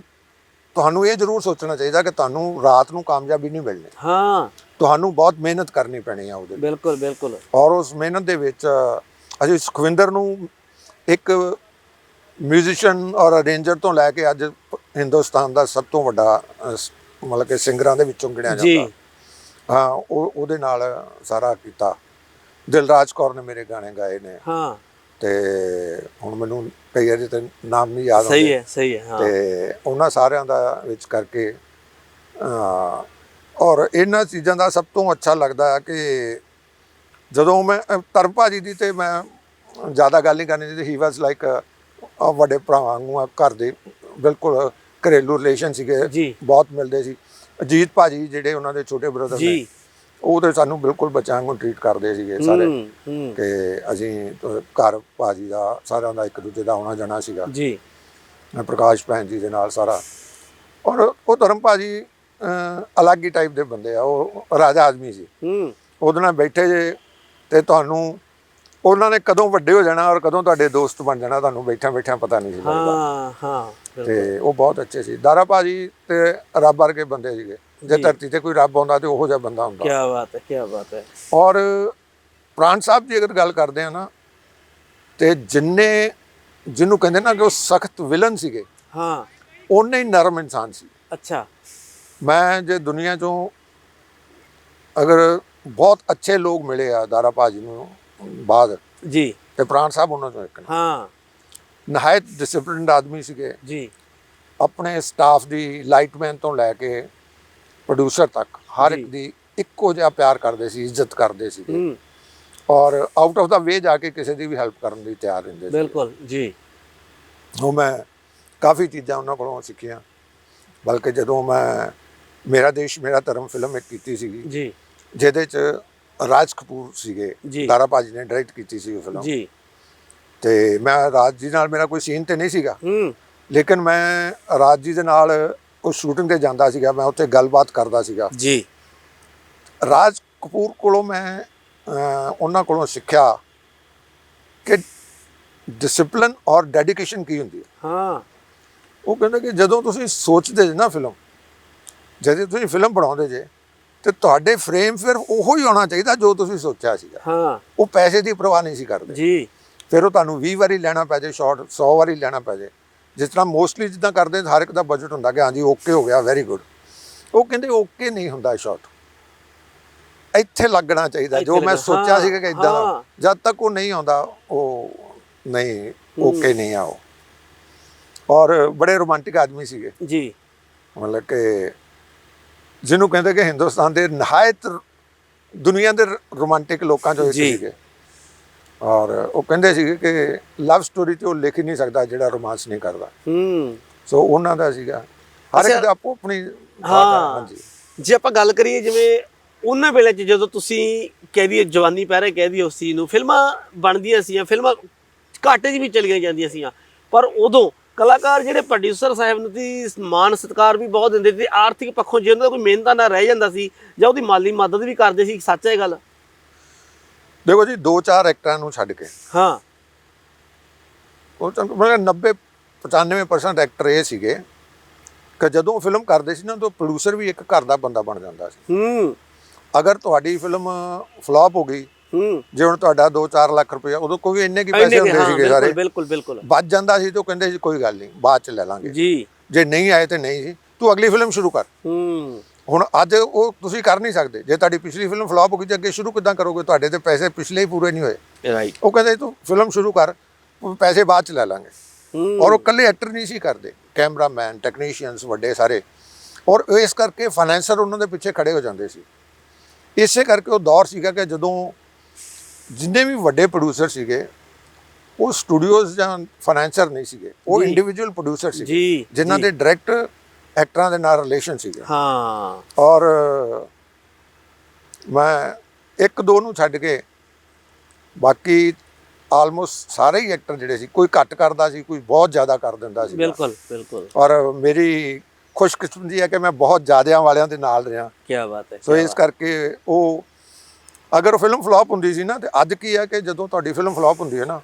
ਤੁਹਾਨੂੰ ਇਹ ਜ਼ਰੂਰ ਸੋਚਣਾ ਚਾਹੀਦਾ ਕਿ ਤੁਹਾਨੂੰ ਰਾਤ ਨੂੰ ਕਾਮਯਾਬੀ ਨਹੀਂ ਮਿਲਣੀ। ਹਾਂ। ਤੁਹਾਨੂੰ ਬਹੁਤ ਮਿਹਨਤ ਕਰਨੀ ਪੈਣੀ ਆ ਉਹਦੇ ਲਈ। ਬਿਲਕੁਲ ਬਿਲਕੁਲ। ਔਰ ਉਸ ਮਿਹਨਤ ਦੇ ਵਿੱਚ ਅਜੇ ਸੁਖਵਿੰਦਰ ਨੂੰ ਇੱਕ ਮਿਊਜ਼ੀਸ਼ੀਅਨ ਔਰ ਅਰੇਂਜਰ ਤੋਂ ਲੈ ਕੇ ਅੱਜ ਹਿੰਦੁਸਤਾਨ ਦਾ ਸਭ ਤੋਂ ਵੱਡਾ ਮਤਲਬ ਕਿ ਸਿੰਗਰਾਂ ਦੇ ਵਿੱਚੋਂ ਗਿਣਿਆ ਜਾਂਦਾ। ਹਾਂ ਉਹ ਉਹਦੇ ਨਾਲ ਸਾਰਾ ਕੀਤਾ। ਦਿਲਰਾਜ ਕੌਰ ਨੇ ਮੇਰੇ ਗਾਣੇ ਗਾਏ ਨੇ। ਹਾਂ। ਤੇ ਹੁਣ ਮੈਨੂੰ ਕਈ ਵਾਰੀ ਤੇ ਨਾਮ ਨਹੀਂ ਯਾਦ ਸਹੀ ਆਉਂਦੇ। ਹੈ ਸਹੀ ਹੈ ਹਾਂ। ਤੇ ਉਹਨਾਂ ਸਾਰਿਆਂ ਦਾ ਵਿੱਚ ਕਰਕੇ ਔਰ ਇਹਨਾਂ ਚੀਜ਼ਾਂ ਦਾ ਸਭ ਤੋਂ ਅੱਛਾ ਲੱਗਦਾ ਹੈ ਕਿ ਜਦੋਂ ਮੈਂ ਧਰਮ ਭਾਜੀ ਦੀ ਤੇ ਮੈਂ ਜ਼ਿਆਦਾ ਗੱਲ ਨਹੀਂ ਕਰਨੀ ਚਾਹੀਦੀ। ਹੀ ਵਾਸ ਲਾਈਕ ਵੱਡੇ ਭਰਾਵਾਂ ਵਾਂਗੂ ਆ, ਘਰ ਦੇ ਬਿਲਕੁਲ ਘਰੇਲੂ ਰਿਲੇਸ਼ਨ ਸੀਗੇ। ਬਹੁਤ ਮਿਲਦੇ ਸੀ। ਅਜੀਤ ਭਾਜੀ ਜਿਹੜੇ ਉਹਨਾਂ ਦੇ ਛੋਟੇ ਬ੍ਰਦਰ ਨੇ। ਉਹ ਤੇ ਸਾਨੂੰ ਬਿਲਕੁਲ ਬੱਚਿਆਂ ਵਾਂਗੂ ਟ੍ਰੀਟ ਕਰਦੇ ਸੀਗੇ ਸਾਰੇ। ਕਿ ਅਸੀਂ ਘਰ ਭਾਜੀ ਦਾ ਸਾਰਿਆਂ ਦਾ ਇੱਕ ਦੂਜੇ ਦਾ ਆਉਣਾ ਜਾਣਾ ਸੀਗਾ। ਜੀ। ਮੈਂ ਪ੍ਰਕਾਸ਼ ਭੈਣ ਜੀ ਦੇ ਨਾਲ ਸਾਰਾ। ਔਰ ਉਹ ਧਰਮ ਭਾਜੀ ਅਲੱਗ ਹੀ ਟਾਈਪ ਦੇ ਬੰਦੇ ਆ ਉਹ ਰਾਜਾ ਆਦਮੀ ਸੀ। ਹੂੰ। ਉਹਦੇ ਨਾਲ ਬੈਠੇ ਜੇ ਤੇ ਤੁਹਾਨੂੰ ਉਹਨਾਂ ਨੇ ਕਦੋਂ ਵੱਡੇ ਹੋ ਜਾਣਾ ਔਰ ਕਦੋਂ ਤੁਹਾਡੇ ਦੋਸਤ ਬਣ ਜਾਣਾ ਤੁਹਾਨੂੰ ਬੈਠਾ ਬੈਠਾ ਪਤਾ ਨਹੀਂ ਸੀ ਲੱਗਦਾ। ਹਾਂ ਹਾਂ। ਤੇ ਉਹ ਬਹੁਤ ਅੱਛੇ ਸੀ। ਦਾਰਾ ਭਾਜੀ ਤੇ ਰੱਬ ਵਰਗੇ ਬੰਦੇ ਸੀਗੇ। ਜੇ। ਧਰਤੀ ਤੇ ਕੋਈ ਰੱਬ ਆਉਂਦਾ ਤੇ ਉਹੋ ਜਿਹਾ ਬੰਦਾ ਹੁੰਦਾ। ਕੀ ਬਾਤ ਹੈ ਕੀ ਬਾਤ ਹੈ। ਔਰ ਪ੍ਰਾਣ ਸਾਹਿਬ ਦੀ ਅਗਰ ਗੱਲ ਕਰਦੇ ਆ ਨਾ ਤੇ ਜਿੰਨੇ ਜਿਹਨੂੰ ਕਹਿੰਦੇ ਨਾ ਕਿ ਉਹ ਸਖਤ ਵਿਲਨ ਸੀਗੇ ਹਾਂ। ਉਹਨੇ ਹੀ ਨਰਮ ਇਨਸਾਨ ਸੀ। ਅੱਛਾ। ਮੈਂ ਜੇ ਦੁਨੀਆ ਚੋਂ ਅਗਰ ਬਹੁਤ ਅੱਛੇ ਲੋਕ ਮਿਲੇ ਆ ਦਾਰਾ ਭਾਜੀ ਨੂੰ ਬਾਅਦ ਜੀ। ਤੇ ਪ੍ਰਾਣ ਸਾਹਿਬ ਉਹਨਾਂ ਚੋਂ ਇੱਕ ਨੇ। ਹਾਂ। ਨਹਾਇਤ ਡਿਸਪਲਿਨਡ ਆਦਮੀ ਸੀਗੇ। ਜੀ। ਆਪਣੇ ਸਟਾਫ ਦੀ ਲਾਈਟਮੈਨ ਤੋਂ ਲੈ ਕੇ ਪ੍ਰੋਡਿਊਸਰ ਤੱਕ ਹਰ ਇੱਕ। ਦੀ ਇੱਕੋ ਜਿਹਾ ਪਿਆਰ ਕਰਦੇ ਸੀ ਇੱਜ਼ਤ ਕਰਦੇ ਸੀ। ਔਰ ਆਊਟ ਆਫ ਦਾ ਵੇ ਜਾ ਕੇ ਕਿਸੇ ਦੀ ਵੀ ਹੈਲਪ ਕਰਨ ਲਈ ਤਿਆਰ ਰਹਿੰਦੇ ਸੀ। ਬਿਲਕੁਲ ਜੀ। ਉਹ ਮੈਂ ਕਾਫੀ ਚੀਜ਼ਾਂ ਉਹਨਾਂ ਕੋਲੋਂ ਸਿੱਖੀਆਂ। ਬਲਕਿ ਜਦੋਂ ਮੈਂ ਮੇਰਾ ਦੇਸ਼ ਮੇਰਾ ਧਰਮ ਫਿਲਮ ਇੱਕ ਕੀਤੀ ਸੀਗੀ ਜੀ। ਜਿਹਦੇ ਚ ਰਾਜ ਕਪੂਰ ਸੀਗੇ। ਦਾਰਾ ਭਾਜੀ ਨੇ ਡਾਇਰੈਕਟ ਕੀਤੀ ਸੀ ਉਹ ਫਿਲਮ ਜੀ। ਤੇ ਮੈਂ ਰਾਜ ਜੀ ਨਾਲ ਮੇਰਾ ਕੋਈ ਸੀਨ ਤੇ ਨਹੀਂ ਸੀਗਾ। ਹੂੰ। ਲੇਕਿਨ ਮੈਂ ਰਾਜ ਜੀ ਦੇ ਨਾਲ ਉਹ ਸ਼ੂਟਿੰਗ ਤੇ ਜਾਂਦਾ ਸੀਗਾ ਮੈਂ ਉੱਥੇ ਗੱਲਬਾਤ ਕਰਦਾ ਸੀਗਾ। ਜੀ। ਰਾਜ ਕਪੂਰ ਕੋਲੋਂ ਮੈਂ ਉਹਨਾਂ ਕੋਲੋਂ ਸਿੱਖਿਆ ਕਿ ਡਿਸਪਲਿਨ ਔਰ ਡੈਡੀਕੇਸ਼ਨ ਕੀ ਹੁੰਦੀ ਹੈ। ਹਾਂ। ਉਹ ਕਹਿੰਦੇ ਕਿ ਜਦੋਂ ਤੁਸੀਂ ਸੋਚਦੇ ਜੇ ਨਾ ਫਿਲਮ ਜਦੋਂ ਤੁਸੀਂ ਫਿਲਮ ਬਣਾਉਂਦੇ ਜੇ ਤੇ ਤੁਹਾਡੇ ਫਰੇਮ ਫਿਰ ਉਹੋ ਹੀ ਹੋਣਾ ਚਾਹੀਦਾ ਜੋ ਤੁਸੀਂ ਸੋਚਿਆ ਸੀਗਾ। ਹਾਂ। ਉਹ ਪੈਸੇ ਦੀ ਪਰਵਾਹ ਨਹੀਂ ਸੀ ਕਰਦੇ। ਜੀ। ਫਿਰ ਉਹ ਤੁਹਾਨੂੰ 20 ਵਾਰੀ ਲੈਣਾ ਪੈ ਜੇ ਸ਼ਾਟ 100 ਵਾਰੀ ਲੈਣਾ ਪੈ ਜੇ। ਜਿਸ ਤਰ੍ਹਾਂ ਮੋਸਟਲੀ ਜਿੱਦਾਂ ਕਰਦੇ ਹਰ ਇੱਕ ਦਾ ਬਜਟ ਹੁੰਦਾ ਕਿ ਹਾਂਜੀ ਓਕੇ ਹੋ ਗਿਆ ਵੈਰੀ ਗੁੱਡ ਉਹ ਕਹਿੰਦੇ ਓਕੇ ਨਹੀਂ ਹੁੰਦਾ ਸ਼ਾਟ ਇੱਥੇ ਲੱਗਣਾ ਚਾਹੀਦਾ ਜੋ ਮੈਂ ਸੋਚਿਆ ਸੀਗਾ ਕਿ ਇਦਾਂ ਦਾ। ਜਦ ਤੱਕ ਉਹ ਨਹੀਂ ਆਉਂਦਾ ਉਹ ਨਹੀਂ ਓਕੇ ਨਹੀਂ ਆਓ ਔਰ ਬੜੇ ਰੋਮਾਂਟਿਕ ਆਦਮੀ ਸੀਗੇ। ਜੀ। ਮਤਲਬ ਕਿ ਜਿਹਨੂੰ ਕਹਿੰਦੇ ਕਿ ਹਿੰਦੁਸਤਾਨ ਦੇ ਨਹਾਇਤ ਦੁਨੀਆ ਦੇ ਰੋਮਾਂਟਿਕ ਲੋਕਾਂ ਚੋਂ ਇੱਕ। ਸੀਗੇ। ਔਰ ਉਹ ਕਹਿੰਦੇ ਸੀਗੇ ਕਿ ਲਵ ਸਟੋਰੀ ਤੇ ਉਹ ਲਿਖ ਹੀ ਨਹੀਂ ਸਕਦਾ ਜਿਹੜਾ ਰੋਮਾਂਸ ਨਹੀਂ ਕਰਦਾ। ਹੂੰ। ਸੋ ਉਹਨਾਂ ਦਾ ਸੀਗਾ। ਹਰ ਇੱਕ। ਦਾ ਆਪੋ ਆਪਣੀ ਹੈ, ਜੇ ਆਪਾਂ ਗੱਲ ਕਰੀਏ ਜਿਵੇਂ ਉਹਨਾਂ ਵੇਲੇ 'ਚ ਜਦੋਂ ਤੁਸੀਂ ਕਹਿ ਦਈਏ ਜਵਾਨੀ ਪਹਿਰੇ ਕਹਿ ਦਈਏ ਉਸ ਚੀਜ਼ ਨੂੰ ਫਿਲਮਾਂ ਬਣਦੀਆਂ ਸੀਆਂ ਫਿਲਮਾਂ ਘਾਟੇ 'ਚ ਵੀ ਚਲੀਆਂ ਜਾਂਦੀਆਂ ਸੀਆਂ ਪਰ ਉਦੋਂ ਕਲਾਕਾਰ ਜਿਹੜੇ ਪ੍ਰੋਡਿਊਸਰ ਸਾਹਿਬ ਨੂੰ ਦੀ ਮਾਨ ਸਤਿਕਾਰ ਵੀ ਬਹੁਤ ਦਿੰਦੇ ਸੀ ਆਰਥਿਕ ਪੱਖੋਂ ਜੇ ਉਹਨਾਂ ਦਾ ਕੋਈ ਮਿਹਨਤਾਂ ਨਾ ਰਹਿ ਜਾਂਦਾ ਸੀ ਜਾਂ ਉਹਦੀ ਮਾਲੀ ਮਦਦ ਵੀ ਕਰਦੇ ਸੀ ਸੱਚ ਹੈ ਗੱਲ? ਦੇਖੋ ਜੀ ਦੋ ਚਾਰ ਐਕਟਰਾਂ ਨੂੰ ਛੱਡ ਕੇ। ਹਾਂ। ਉਹ ਤਾਂ ਮਤਲਬ 90 95% ਐਕਟਰ ਇਹ ਸੀਗੇ ਕਿ ਜਦੋਂ ਫਿਲਮ ਕਰਦੇ ਸੀ ਨਾ ਤਾਂ ਪ੍ਰੋਡਿਊਸਰ ਵੀ ਇੱਕ ਘਰ ਦਾ ਬੰਦਾ ਬਣ ਜਾਂਦਾ ਸੀ। ਹੂੰ। ਅਗਰ ਤੁਹਾਡੀ ਫਿਲਮ ਫਲॉप ਹੋ ਗਈ ਹੂੰ। ਜੇ ਹੁਣ ਤੁਹਾਡਾ 2-4 ਲੱਖ ਰੁਪਏ ਉਦੋਂ ਕੋਈ ਇੰਨੇ ਕੀ ਪੈਸੇ ਹੁੰਦੇ ਸੀਗੇ ਸਾਰੇ। ਬਿਲਕੁਲ ਬਿਲਕੁਲ ਬਚ ਜਾਂਦਾ ਸੀ ਤਾਂ ਕਹਿੰਦੇ ਸੀ ਕੋਈ ਗੱਲ ਨਹੀਂ ਬਾਅਦ ਚ ਲੈ ਲਾਂਗੇ। ਜੀ। ਜੇ ਨਹੀਂ ਆਏ ਤੇ ਨਹੀਂ ਸੀ। ਤੂੰ ਅਗਲੀ ਫਿਲਮ ਸ਼ੁਰੂ ਕਰ। ਹੂੰ। ਹੁਣ ਅੱਜ ਉਹ ਤੁਸੀਂ ਕਰ ਨਹੀਂ ਸਕਦੇ। ਜੇ ਤੁਹਾਡੀ ਪਿਛਲੀ ਫਿਲਮ ਫਲॉप ਹੋ ਗਈ ਤੇ ਅੱਗੇ ਸ਼ੁਰੂ ਕਿੱਦਾਂ ਕਰੋਗੇ? ਤੁਹਾਡੇ ਤੇ ਪੈਸੇ ਪਿਛਲੇ ਹੀ ਪੂਰੇ ਨਹੀਂ ਹੋਏ। ਰਾਈਟ ਉਹ ਕਹਿੰਦੇ ਤੂੰ ਫਿਲਮ ਸ਼ੁਰੂ ਕਰ ਪੈਸੇ ਬਾਅਦ ਚ ਲੈ ਲਾਂਗੇ। ਔਰ ਉਹ ਇਕੱਲੇ ਐਕਟਰ ਨਹੀਂ ਸੀ ਕਰਦੇ। ਕੈਮਰਾਮੈਨ ਟੈਕਨੀਸ਼ੀਅਨਸ ਵੱਡੇ ਸਾਰੇ। ਔਰ ਇਸ ਕਰਕੇ ਫਾਈਨੈਂਸਰ ਉਹਨਾਂ ਦੇ ਪਿੱਛੇ ਖੜੇ ਹੋ ਜਾਂਦੇ ਸੀ। ਇਸੇ ਕਰਕੇ ਉਹ ਦੌਰ ਸੀਗਾ ਕਿ ਜਦੋਂ ਜਿੰਨੇ ਵੀ ਵੱਡੇ ਪ੍ਰੋਡਿਊਸਰ ਸੀਗੇ ਉਹ ਸਟੂਡੀਓਜ਼ ਜਾਂ ਫਾਈਨੈਂਸਰ ਨਹੀਂ ਸੀਗੇ। ਉਹ। ਇੰਡੀਵਿਜੂਅਲ ਪ੍ਰੋਡਿਊਸਰ ਜੀ, ਜਿਨ੍ਹਾਂ। ਦੇ ਡਾਇਰੈਕਟ ਐਕਟਰਾਂ ਦੇ ਨਾਲ ਰਿਲੇਸ਼ਨ ਸੀਗੇ। ਹਾਂ। ਔਰ ਮੈਂ ਇੱਕ ਦੋ ਨੂੰ ਛੱਡ ਕੇ ਬਾਕੀ ਆਲਮੋਸਟ ਸਾਰੇ ਹੀ ਐਕਟਰ ਜਿਹੜੇ ਸੀ ਕੋਈ ਘੱਟ ਕਰਦਾ ਸੀ ਕੋਈ ਬਹੁਤ ਜ਼ਿਆਦਾ ਕਰ ਦਿੰਦਾ ਸੀ। ਬਿਲਕੁਲ ਬਿਲਕੁਲ। ਔਰ ਮੇਰੀ ਖੁਸ਼ਕਿਸਮਤੀ ਹੈ ਕਿ ਮੈਂ ਬਹੁਤ ਜ਼ਿਆਦਿਆਂ ਵਾਲਿਆਂ ਦੇ ਨਾਲ ਰਿਹਾ। ਕੀ ਬਾਤ ਹੈ ਸੋ ਇਸ ਕਰਕੇ ਉਹ ਅਗਰ ਫਿਲਮ ਫਲॉप ਹੁੰਦੀ ਸੀ ਨਾ ਤੇ ਅੱਜ ਕੀ ਹੈ ਕਿ ਜਦੋਂ ਤੁਹਾਡੀ ਫਿਲਮ ਫਲॉप ਹੁੰਦੀ ਹੈ ਨਾ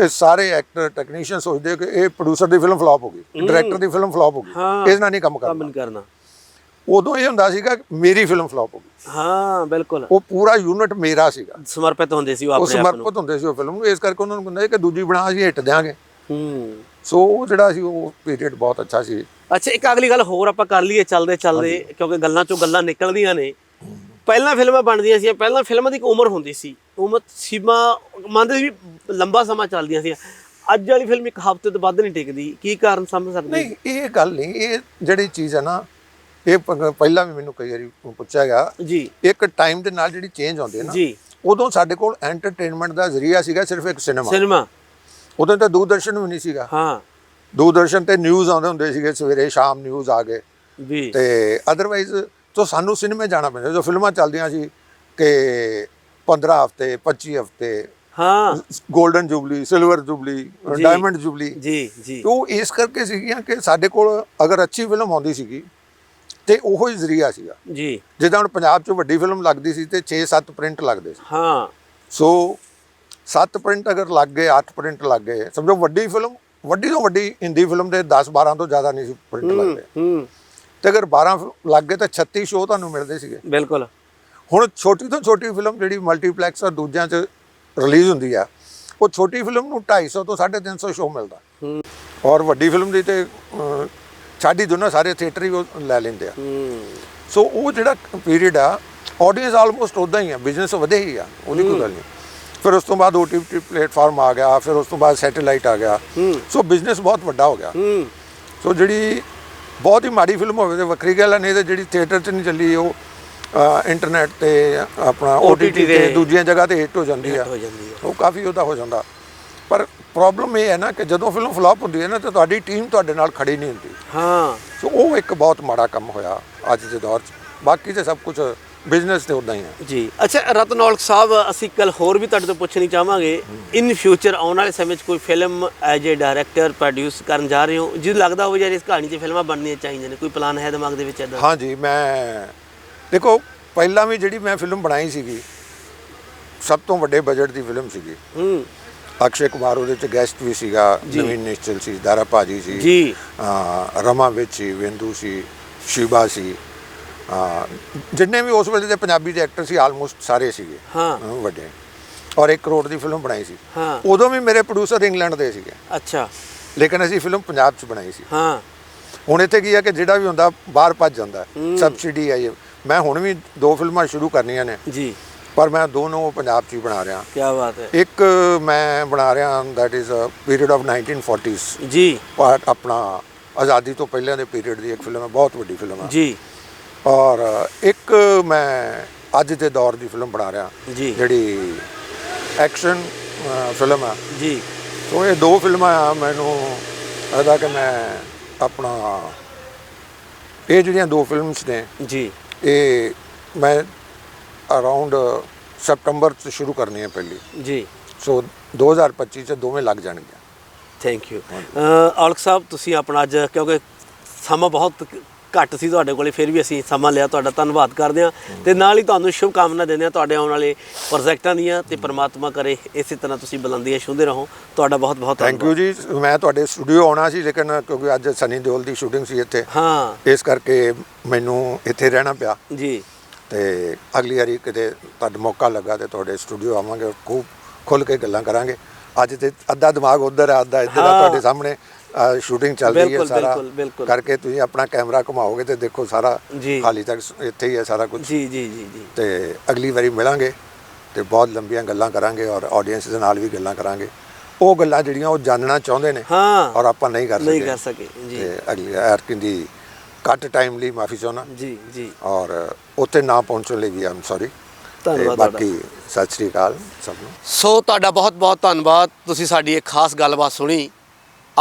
ਤੇ ਸਾਰੇ ਐਕਟਰ ਟੈਕਨੀਸ਼ੀਅਨ ਸੋਚਦੇ ਕਿ ਇਹ ਪ੍ਰੋਡਿਊਸਰ ਦੀ ਫਿਲਮ ਫਲॉप ਹੋ ਗਈ ਡਾਇਰੈਕਟਰ ਦੀ ਫਿਲਮ ਫਲॉप ਹੋ ਗਈ। ਇਸ ਨਾਲ ਨਹੀਂ ਕੰਮ ਕਰਨਾ। ਕੰਮ ਨਹੀਂ ਕਰਨਾ। ਉਦੋਂ ਇਹ ਹੁੰਦਾ ਸੀਗਾ ਮੇਰੀ ਫਿਲਮ ਫਲॉप ਹੋ ਗਈ। ਹਾਂ ਬਿਲਕੁਲ। ਉਹ ਪੂਰਾ ਯੂਨਿਟ ਮੇਰਾ ਸੀਗਾ। ਸਮਰਪਿਤ ਹੁੰਦੇ ਸੀ ਉਹ ਆਪਣੇ ਆਪ ਨੂੰ। ਸਮਰਪਿਤ ਹੁੰਦੇ ਸੀ ਉਹ ਫਿਲਮ ਨੂੰ। ਇਸ ਕਰਕੇ ਉਹਨਾਂ ਨੂੰ ਕਿ ਦੂਜੀ ਬਣਾ ਅਸੀਂ ਹਿੱਟ ਦੇਾਂਗੇ ਹੂੰ। ਸੋ ਉਹ ਜਿਹੜਾ ਸੀ ਉਹ ਪੀਰੀਅਡ ਬਹੁਤ ਅੱਛਾ ਸੀ। ਅੱਛਾ ਇੱਕ ਅਗਲੀ ਗੱਲ ਹੋਰ ਆਪਾਂ ਕਰ ਲਈਏ ਚੱਲਦੇ ਚੱਲਦੇ ਕਿਉਂਕਿ ਗੱਲਾਂ ਚੋਂ ਗੱਲਾਂ ਨਿਕਲਦੀਆਂ ਨੇ। ਪਹਿਲਾਂ ਫਿਲਮਾਂ ਬਣਦੀਆਂ ਸੀ ਪਹਿਲਾਂ ਫਿਲਮਾਂ ਦੀ ਉਮਰ ਹੁੰਦੀ ਸੀ। ਉਮਰ ਸੀਮਾ ਮੰਨਦੇ ਸੀ ਵੀ ਲੰਬਾ ਸਮਾਂ ਚੱਲਦੀਆਂ ਸੀ। ਅੱਜ ਵਾਲੀ ਫਿਲਮ ਇੱਕ ਹਫ਼ਤੇ ਤੋਂ ਵੱਧ ਨਹੀਂ ਟਿਕਦੀ। ਕੀ ਕਾਰਨ ਸਮਝ ਸਕਦੇ? ਨਹੀਂ ਇਹ ਗੱਲ ਨਹੀਂ। ਇਹ ਜਿਹੜੀ ਚੀਜ਼ ਹੈ ਨਾ ਇਹ ਪ- ਪਹਿਲਾਂ ਵੀ ਮੈਨੂੰ ਕਈ ਵਾਰੀ ਪੁੱਛਿਆ ਗਿਆ। ਜੀ। ਇੱਕ ਟਾਈਮ ਦੇ ਨਾਲ ਜਿਹੜੀ ਚੇਂਜ ਹੁੰਦੀ ਹੈ ਨਾ ਜੀ। ਉਦੋਂ ਸਾਡੇ ਕੋਲ ਐਂਟਰਟੇਨਮੈਂਟ ਦਾ ਜ਼ਰੀਆ ਸੀਗਾ ਸਿਰਫ ਇੱਕ ਸਿਨੇਮਾ ਸਿਨੇਮਾ ਉਦੋਂ ਤਾਂ ਦੂਰਦਰਸ਼ਨ ਵੀ ਨਹੀਂ ਸੀਗਾ। ਹਾਂ। ਦੂਰਦਰਸ਼ਨ ਤੇ ਨਿਊਜ਼ ਆਉਂਦੇ ਹੁੰਦੇ ਸੀਗੇ ਸਵੇਰੇ ਸ਼ਾਮ ਨਿਊਜ਼ ਆ ਗਏ। ਵੀ ਤੇ ਅਦਰਵਾਈਜ਼ ਤੋਂ ਸਾਨੂੰ ਸਿਨੇਮੇ ਜਾਣਾ ਪੈਂਦਾ ਜੋ ਫਿਲਮਾਂ ਚੱਲਦੀਆਂ ਸੀ ਕਿ 15 ਹਫ਼ਤੇ 25 ਹਫ਼ਤੇ ਹਾਂ। Golden jubilee silver jubilee. Diamond jubilee. ਜੀ ਜੀ। ਉਹ ਇਸ ਕਰਕੇ ਸੀਗੀਆਂ ਕਿ ਸਾਡੇ ਕੋਲ ਅਗਰ ਅੱਛੀ ਫਿਲਮ ਆਉਂਦੀ ਸੀਗੀ ਤੇ ਉਹੋ ਹੀ ਜ਼ਰੀਆ ਸੀਗਾ। ਜੀ। ਜਿੱਦਾਂ ਹੁਣ ਪੰਜਾਬ 'ਚ ਵੱਡੀ ਫਿਲਮ ਲੱਗਦੀ ਸੀ ਤੇ 6-7 ਪ੍ਰਿੰਟ ਲੱਗਦੇ ਸੀ। ਹਾਂ। ਸੋ 7 ਪ੍ਰਿੰਟ ਅਗਰ ਲੱਗ ਗਏ 8 ਪ੍ਰਿੰਟ ਲੱਗ ਗਏ ਸਮਝੋ ਵੱਡੀ ਫਿਲਮ ਵੱਡੀ ਤੋਂ ਵੱਡੀ ਹਿੰਦੀ ਫਿਲਮ ਦੇ 10-12 ਤੋਂ ਜ਼ਿਆਦਾ ਨਹੀਂ ਸੀ ਪ੍ਰਿੰਟ ਲੱਗਦੇ। ਹੂੰ। ਤੇ ਅਗਰ 12 ਫਿ- ਲੱਗ ਗਏ ਤਾਂ 36 ਸ਼ੋਅ ਤੁਹਾਨੂੰ ਮਿਲਦੇ ਸੀਗੇ। ਬਿਲਕੁਲ। ਹੁਣ ਛੋਟੀ ਤੋਂ ਛੋਟੀ ਫਿਲਮ ਜਿਹੜੀ ਮਲਟੀਪਲੈਕਸ ਔਰ ਦੂਜਿਆਂ 'ਚ ਰਿਲੀਜ਼ ਹੁੰਦੀ ਆ ਉਹ ਛੋਟੀ ਫਿਲਮ ਨੂੰ 250 ਤੋਂ 350 ਸ਼ੋਅ ਮਿਲਦਾ। ਔਰ ਵੱਡੀ ਫਿਲਮ ਦੀ ਤੇ ਅਹ, ਛੱਡ ਹੀ ਦੋ ਨਾ ਸਾਰੇ ਥੀਏਟਰ ਹੀ ਉਹ ਲੈ ਲੈਂਦੇ ਆ। ਸੋ ਉਹ ਜਿਹੜਾ ਪੀਰੀਅਡ ਆ ਆਡੀਅנס ਆਲਮੋਸਟ ਉਦਾਂ ਹੀ ਆ ਬਿਜ਼ਨਸ ਵਧੇ ਹੀ ਆ ਉਹਦੀ ਕੋਈ ਗੱਲ ਨਹੀਂ। ਫਿਰ ਉਸ ਤੋਂ ਬਾਅਦ OTT ਪਲੇਟਫਾਰਮ ਆ ਗਿਆ ਫਿਰ ਉਸ ਤੋਂ ਬਾਅਦ ਸੈਟੇਲਾਈਟ ਆ ਗਿਆ। ਸੋ ਬਿਜ਼ਨਸ ਬਹੁਤ ਵੱਡਾ ਹੋ ਗਿਆ। ਸੋ ਜਿਹੜੀ ਬਹੁਤ ਹੀ ਮਾੜੀ ਫਿਲਮ ਹੋਵੇ ਤੇ ਵੱਖਰੀ ਗੱਲ ਆ ਨਹੀਂ ਤੇ ਜਿਹੜੀ ਥੀਏਟਰ 'ਚ ਨਹੀਂ ਚੱਲੀ ਉਹ ਇੰਟਰਨੈਟ ਤੇ ਆਪਣਾ OTT OTT ਤੇ ਤੇ ਦੂਜੀਆਂ ਜਗ੍ਹਾ ਤੇ ਹਿੱਟ ਹੋ ਜਾਂਦੀ ਆ। ਹੋ ਜਾਂਦੀ ਹੈ ਉਹ ਕਾਫੀ ਉਹਦਾ ਹੋ ਜਾਂਦਾ। ਪਰ ਪ੍ਰੋਬਲਮ ਇਹ ਹੈ ਨਾ ਕਿ ਜਦੋਂ ਫਿਲਮ ਫਲॉप ਹੁੰਦੀ ਹੈ ਨਾ ਤਾਂ ਤੁਹਾਡੀ ਟੀਮ ਤੁਹਾਡੇ ਨਾਲ ਖੜੀ ਨਹੀਂ ਹੁੰਦੀ। ਹਾਂ। ਸੋ ਉਹ ਇੱਕ ਬਹੁਤ ਮਾੜਾ ਕੰਮ ਹੋਇਆ ਅੱਜ ਦੇ ਦੌਰ 'ਚ। ਬਾਕੀ ਤੇ ਸਭ ਕੁਝ ਬਿਜ਼ਨਸ ਤੇ ਉਦਾਂ ਹੀ ਹੈ। ਜੀ। ਅੱਛਾ ਰਤਨੌਲਕ ਸਾਹਿਬ ਅਸੀਂ ਕੱਲ ਹੋਰ ਵੀ ਤੁਹਾਡੇ ਤੋਂ ਪੁੱਛਣੀ ਚਾਹਾਂਗੇ। ਇਨ ਫਿਊਚਰ ਆਉਣ ਵਾਲੇ ਸਮੇਂ 'ਚ ਕੋਈ film as a director produce ਕਰਨ ਜਾ ਰਹੇ ਹੋ? ਜਿਹਨੂੰ ਲੱਗਦਾ ਹੋਵੇ ਯਾਰ ਇਸ ਕਹਾਣੀ 'ਚ ਫਿਲਮਾਂ ਬਣਨੀਆਂ ਚਾਹੀਦੀਆਂ ਨੇ ਕੋਈ ਪਲਾਨ ਹੈ ਦਿਮਾਗ ਦੇ ਵਿੱਚ ਇਦਾਂ ਹਾਂਜੀ ਮੈਂ ਦੇਖੋ ਪਹਿਲਾਂ ਵੀ ਜਿਹੜੀ ਮੈਂ ਫਿਲਮ ਬਣਾਈ ਸੀਗੀ ਸਭ ਤੋਂ ਵੱਡੇ ਬਜਟ ਦੀ ਫਿਲਮ ਸੀਗੀ। ਹੂੰ। ਅਕਸ਼ੇ ਕੁਮਾਰ ਉਹਦੇ ਚ ਗੈਸਟ ਵੀ ਸੀਗਾ ਨਵੀਨ ਨਿਸ਼ਚਲ ਸੀ ਦਾਰਾ ਭਾਜੀ ਸੀ ਜੀ। ਰਮਾ ਵਿੱਚ ਸੀ ਵਿੰਦੂ ਸੀ ਸ਼ਿਵਾ ਸੀ ਜਿੰਨੇ ਵੀ ਉਸ ਵੇਲੇ ਦੇ ਪੰਜਾਬੀ ਦੇ ਐਕਟਰ ਸੀ ਆਲਮੋਸਟ ਸਾਰੇ ਸੀਗੇ। ਹਾਂ। ਵੱਡੇ। ਔਰ 1 ਕਰੋੜ ਦੀ ਫਿਲਮ ਬਣਾਈ ਸੀ। ਹਾਂ। ਉਦੋਂ ਵੀ ਮੇਰੇ ਪ੍ਰੋਡਿਊਸਰ ਇੰਗਲੈਂਡ ਦੇ ਸੀਗੇ। ਅੱਛਾ। ਲੇਕਿਨ ਅਸੀਂ ਫਿਲਮ ਪੰਜਾਬ 'ਚ ਬਣਾਈ ਸੀ। ਹਾਂ। ਹੁਣ ਇੱਥੇ ਕੀ ਹੈ ਕਿ ਜਿਹੜਾ ਵੀ ਹੁੰਦਾ ਬਾਹਰ ਭੱਜ ਜਾਂਦਾ। ਸਬਸਿਡੀ ਆਈ। ਮੈਂ ਹੁਣ ਵੀ ਦੋ ਫਿਲਮਾਂ ਸ਼ੁਰੂ ਕਰਨੀਆਂ ਨੇ। ਜੀ। ਪਰ ਮੈਂ ਦੋਨੋਂ ਪੰਜਾਬ 'ਚ ਹੀ ਬਣਾ ਰਿਹਾ। ਕੀ ਬਾਤ ਹੈ। ਇੱਕ ਮੈਂ ਬਣਾ ਰਿਹਾ that is a period of 1940s ਜੀ। ਪਾਰਟ ਆਪਣਾ ਆਜ਼ਾਦੀ ਤੋਂ ਪਹਿਲਾਂ ਦੇ ਪੀਰੀਅਡ ਦੀ ਇੱਕ ਫਿਲਮ ਹੈ ਬਹੁਤ ਵੱਡੀ ਫਿਲਮ ਹੈ। ਜੀ। ਔਰ ਇੱਕ ਮੈਂ ਅੱਜ ਦੇ ਦੌਰ ਦੀ ਫਿਲਮ ਬਣਾ ਰਿਹਾ। ਜੀ। ਜਿਹੜੀ ਐਕਸ਼ਨ ਫਿਲਮ ਹੈ। ਜੀ। ਸੋ ਇਹ ਦੋ ਫਿਲਮਾਂ ਆ ਮੈਨੂੰ ਇਹਦਾ ਕਿ ਮੈਂ ਆਪਣਾ ਇਹ ਜਿਹੜੀਆਂ ਦੋ ਫਿਲਮਸ ਨੇ ਜੀ। ਇਹ ਮੈਂ ਅਰਾਊਂਡ ਸਪਟੰਬਰ ਚ ਸ਼ੁਰੂ ਕਰਨੀ ਹੈ ਪਹਿਲੀ। ਜੀ। ਸੋ 2025 ਚ ਦੋਵੇਂ ਲੱਗ ਜਾਣਗੀਆਂ। ਥੈਂਕ ਯੂ ਔਲਖ ਸਾਹਿਬ ਤੁਸੀਂ ਆਪਣਾ ਅੱਜ ਕਿਉਂਕਿ ਸਮਾਂ ਬਹੁਤ ਘੱਟ ਸੀ ਤੁਹਾਡੇ ਕੋਲੇ ਫਿਰ ਵੀ ਅਸੀਂ ਸਮਾਂ ਲਿਆ ਤੁਹਾਡਾ ਧੰਨਵਾਦ ਕਰਦੇ ਹਾਂ। ਤੇ ਨਾਲ ਹੀ ਤੁਹਾਨੂੰ ਸ਼ੁਭ ਕਾਮਨਾ ਦਿੰਦੇ ਹਾਂ ਤੁਹਾਡੇ ਆਉਣ ਵਾਲੇ ਪ੍ਰੋਜੈਕਟਾਂ ਦੀਆਂ ਤੇ ਪ੍ਰਮਾਤਮਾ ਕਰੇ ਇਸੇ ਤਰ੍ਹਾਂ ਤੁਸੀਂ ਬੁਲੰਦੀਆਂ ਛੂੰਹਦੇ ਰਹੋ। ਤੁਹਾਡਾ ਬਹੁਤ ਬਹੁਤ ਥੈਂਕ ਯੂ ਜੀ। ਮੈਂ ਤੁਹਾਡੇ ਸਟੂਡੀਓ ਆਉਣਾ ਸੀ ਲੇਕਿਨ ਕਿਉਂਕਿ ਅੱਜ ਸਨੀ ਦਿਓਲ ਦੀ ਸ਼ੂਟਿੰਗ ਸੀ ਇੱਥੇ ਹਾਂ। ਇਸ ਕਰਕੇ ਮੈਨੂੰ ਇੱਥੇ ਰਹਿਣਾ ਪਿਆ। ਜੀ। ਤੇ ਅਗਲੀ ਵਾਰੀ ਕਿਤੇ ਤੁਹਾਨੂੰ ਮੌਕਾ ਲੱਗਾ ਤੇ ਤੁਹਾਡੇ ਸਟੂਡੀਓ ਆਵਾਂਗੇ ਖੂਬ ਖੁੱਲ ਕੇ ਗੱਲਾਂ ਕਰਾਂਗੇ। ਅੱਜ ਤੇ ਅੱਧਾ ਦਿਮਾਗ ਉਧਰ ਹੈ ਅੱਧਾ ਇੱਧਰ ਆ। ਤੁਹਾਡੇ ਸਾਹਮਣੇ। ਸ਼ੂਟਿੰਗ ਚੱਲ ਰਹੀ ਹੈ ਬਿਲਕੁਲ, ਸਾਰਾ। ਬਿਲਕੁਲ, ਬਿਲਕੁਲ। ਕਰਕੇ ਤੁਸੀਂ ਆਪਣਾ ਕੈਮਰਾ ਘੁਮਾਓਗੇ ਤੇ ਦੇਖੋ ਸਾਰਾ ਜੀ। ਹਾਲੀ ਤੱਕ ਸ- ਇੱਥੇ ਹੀ ਹੈ ਸਾਰਾ ਕੁਝ ਜੀ ਜੀ ਜੀ ਜੀ। ਤੇ ਅਗਲੀ ਵਾਰੀ ਮਿਲਾਂਗੇ ਤੇ ਬਹੁਤ ਲੰਬੀਆਂ ਗੱਲਾਂ ਕਰਾਂਗੇ ਔਰ ਆਡੀਅנס ਦੇ ਨਾਲ ਵੀ ਗੱਲਾਂ ਕਰਾਂਗੇ। ਉਹ ਗੱਲਾਂ ਜਿਹੜੀਆਂ ਉਹ ਜਾਣਨਾ ਚਾਹੁੰਦੇ ਨੇ ਹਾਂ। ਔਰ ਆਪਾਂ ਨਹੀਂ ਕਰ ਸਕੇ ਨਹੀਂ ਕਰ ਸਕੇ ਜੀ। ਤੇ ਅਗਲੀ ਐਰਕਿਨ ਦੀ ਘੱਟ ਟਾਈਮ ਲਈ ਮਾਫੀ ਚਾਹੁੰਦਾ। ਜੀ ਜੀ। ਔਰ ਉੱਥੇ ਨਾ ਪਹੁੰਚਣ ਲਈ ਵੀ ਆਮ ਸੌਰੀ ਧੰਨਵਾਦ ਬਾਕੀ ਸਤਿ ਸ੍ਰੀ ਅਕਾਲ ਸਭ ਨੂੰ। ਸੋ ਤੁਹਾਡਾ ਬਹੁਤ ਬਹੁਤ ਧੰਨਵਾਦ। ਤੁਸੀਂ ਸਾਡੀ ਇਹ ਖਾਸ ਗੱਲਬਾਤ ਸੁਣੀ।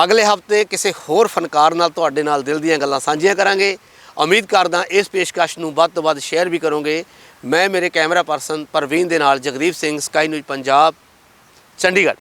ਅਗਲੇ ਹਫ਼ਤੇ ਕਿਸੇ ਹੋਰ ਫਨਕਾਰ ਨਾਲ ਤੁਹਾਡੇ ਨਾਲ ਦਿਲ ਦੀਆਂ ਗੱਲਾਂ ਸਾਂਝੀਆਂ ਕਰਾਂਗੇ। ਉਮੀਦ ਕਰਦਾ ਇਸ ਪੇਸ਼ਕਸ਼ ਨੂੰ ਵੱਧ ਤੋਂ ਵੱਧ ਸ਼ੇਅਰ ਵੀ ਕਰੋਗੇ। ਮੈਂ ਮੇਰੇ ਕੈਮਰਾ ਪਰਸਨ ਪ੍ਰਵੀਨ ਦੇ ਨਾਲ ਜਗਦੀਪ ਸਿੰਘ ਸਕਾਈ ਨਿਊਜ਼ ਪੰਜਾਬ ਚੰਡੀਗੜ੍ਹ।